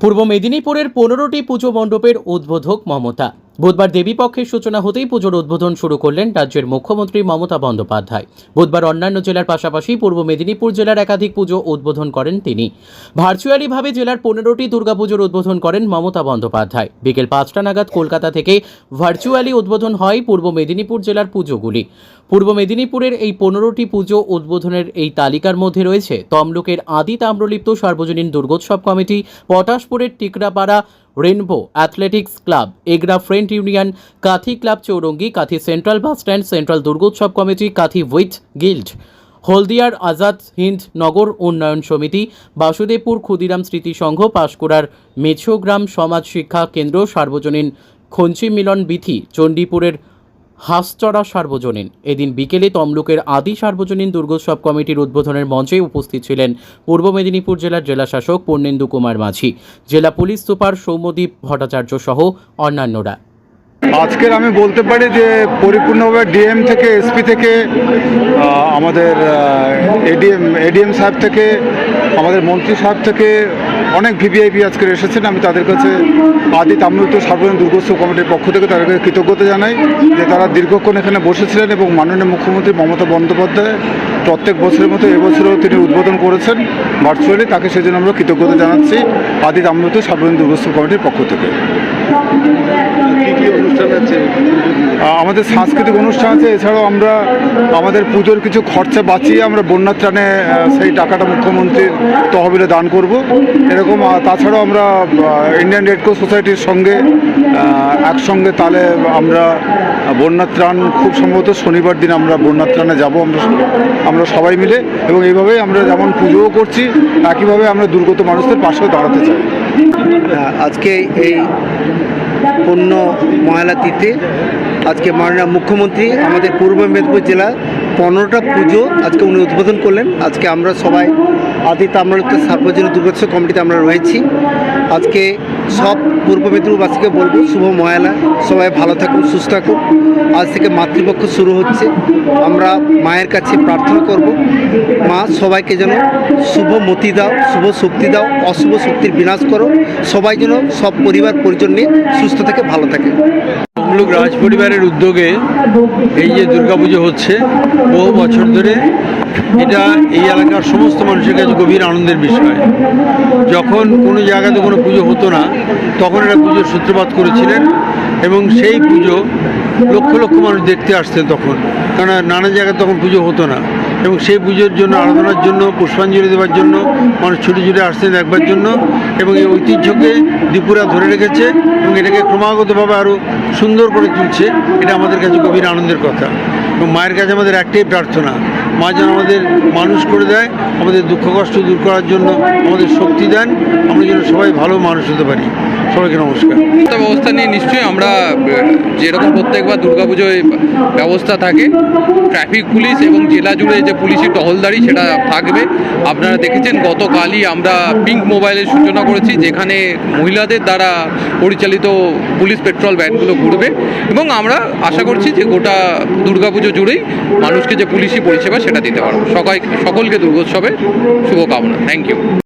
পূর্ব মেদিনীপুরের পনেরোটি পুজো মণ্ডপের উদ্বোধক মমতা। বুধবার দেবীপক্ষের সূচনা হতেই পুজোর উদ্বোধন শুরু করলেন রাজ্যের মুখ্যমন্ত্রী মমতা বন্দ্যোপাধ্যায়। বুধবার অন্যান্য জেলার পাশাপাশি পূর্ব মেদিনীপুর জেলার একাধিক পুজো উদ্বোধন করেন তিনি। ভার্চুয়ালিভাবে জেলার পনেরোটি দুর্গাপুজোর উদ্বোধন করেন মমতা বন্দ্যোপাধ্যায়। বিকেল পাঁচটা নাগাদ কলকাতা থেকে ভার্চুয়ালি উদ্বোধন হয় পূর্ব মেদিনীপুর জেলার পুজোগুলি। পূর্ব মেদিনীপুরের এই পনেরোটি পুজো উদ্বোধনের এই তালিকার মধ্যে রয়েছে তমলুকের আদি তাম্রলিপ্ত সার্বজনীন Durgotsav committee, পটাশপুরের Tikrapara rainbow athletics club Egra friend union Kanthi club Chowringhee Kanthi central bus stand central Durgotsav committee Kanthi with guild হলদিয়ার Azad Hind নগর উন্নয়ন সমিতি বাসুদেবপুর ক্ষুদিরাম স্মৃতি সংঘ পাঁশকুড়ার মেছোগ্রাম সমাজ শিক্ষা কেন্দ্র সার্বজনীন খঞ্চি মিলন বিথি চণ্ডীপুরের হাঁসচড়া সার্বজনীন। এদিন বিকেলে তমলুকের আদি সার্বজনীন দুর্গোৎসব কমিটির উদ্বোধনের মঞ্চে উপস্থিত ছিলেন পূর্ব মেদিনীপুর জেলার জেলাশাসক পূর্ণেন্দু কুমার মাঝি, জেলা পুলিশ সুপার সৌম্যদীপ ভট্টাচার্য সহ অন্যান্যরা। আজকের আমি বলতে পারি যে পরিপূর্ণভাবে ডিএম থেকে, এসপি থেকে আমাদের এডিএম এডিএম সাহেব থেকে, আমাদের মন্ত্রী সাহেব থেকে অনেক ভিভিআইপি আজকে এসেছেন, আমি তাদের কাছে আদি তামলুত সার্বজনীন দুর্গোৎসব কমিটির পক্ষ থেকে তাদেরকে কৃতজ্ঞতা জানাই যে তারা দীর্ঘক্ষণ এখানে বসেছিলেন এবং মাননীয় মুখ্যমন্ত্রী মমতা বন্দ্যোপাধ্যায় প্রত্যেক বছরের মতো এবছরেও তিনি উদ্বোধন করেছেন ভার্চুয়ালি তাকে সেজন্য আমরা কৃতজ্ঞতা জানাচ্ছি আদি তামলুত সার্বজনীন দুর্গোৎসব কমিটির পক্ষ থেকে। আমাদের সাংস্কৃতিক অনুষ্ঠান আছে, এছাড়াও আমরা আমাদের পুজোর কিছু খরচা বাঁচিয়ে আমরা বন্যা ত্রাণে সেই টাকাটা মুখ্যমন্ত্রীর তহবিলে দান করব। এরকম তাছাড়াও আমরা ইন্ডিয়ান রেড ক্রস সোসাইটির সঙ্গে একসঙ্গে তাহলে আমরা বন্যা ত্রাণ, খুব সম্ভবত শনিবার দিন আমরা বন্যা ত্রাণে যাব আমরা আমরা সবাই মিলে এবং এইভাবেই আমরা যেমন পুজোও করছি, একইভাবে আমরা দুর্গত মানুষদের পাশেও দাঁড়াতে চাই। আজকে এই পূর্ণ ময়লা তিথি আজকে মাননীয় মুখ্যমন্ত্রী আমাদের পূর্ব মেদিনীপুর জেলা পনেরোটা পুজো আজকে উনি উদ্বোধন করলেন। আজকে আমরা সবাই আদি তাম্রলিপ্ত সার্বজনীন দুর্গোৎসব কমিটিতে আমরা রয়েছি। আজকে সব পূর্ব মেদিনীপুরবাসীকে বলব, শুভ ময়লা সবাই ভালো থাকুন, সুস্থ থাকুন। আজ থেকে মাতৃপক্ষ শুরু হচ্ছে। আমরা মায়ের কাছে প্রার্থনা করব। মা, সবাইকে যেন শুভ মতি দাও, শুভ শক্তি দাও, অশুভ শক্তির বিনাশ করো। সবাই যেন সব পরিবার পরিজন নিয়ে সুস্থ থেকে ভালো থাকে। তমলুক রাজ পরিবারের উদ্যোগে এই যে দুর্গাপুজো হচ্ছে, বহু বছর ধরে এটা এই এলাকার সমস্ত মানুষের কাছে গভীর আনন্দের বিষয়। যখন কোনো জায়গাতে কোনো পুজো হতো না, তখন এরা পুজোর সূত্রপাত করেছিলেন এবং সেই পুজো লক্ষ লক্ষ মানুষ দেখতে আসতেন তখন। কেননা নানা জায়গায় তখন পুজো হতো না। এবং সেই পুজোর জন্য, আরাধনার জন্য, পুষ্পাঞ্জলি দেওয়ার জন্য, মানুষ ছুটে ছুটে আসছেন দেখবার জন্য। এবং এই ঐতিহ্যকে ত্রিপুরা ধরে রেখেছে এবং এটাকে ক্রমাগতভাবে আরও সুন্দর করে তুলছে। এটা আমাদের কাছে গভীর আনন্দের কথা। এবং মায়ের কাছে আমাদের একটাই প্রার্থনা মা যেন আমাদের মানুষ করে দেয়, আমাদের দুঃখ কষ্ট দূর করার জন্য আমাদের শক্তি দেন, আমরা যেন সবাই ভালো মানুষ হতে পারি। সবাইকে নমস্কার। ব্যবস্থা নিয়ে নিশ্চয়ই আমরা যেরকম প্রত্যেকবার দুর্গাপুজোয় ব্যবস্থা থাকে, ট্রাফিক পুলিশ এবং জেলা জুড়ে যে পুলিশি টহলদারি সেটা থাকবে। আপনারা দেখেছেন, গতকালই আমরা পিঙ্ক মোবাইলের সূচনা করেছি, যেখানে মহিলাদের দ্বারা পরিচালিত পুলিশ পেট্রোল ভ্যানগুলো ঘুরবে এবং আমরা আশা করছি যে গোটা দুর্গাপুজো জুড়েই মানুষকে যে পুলিশি পরিষেবা সেটা দিতে পারব। সবাই সকলকে দুর্গোৎসবে শুভকামনা। Thank you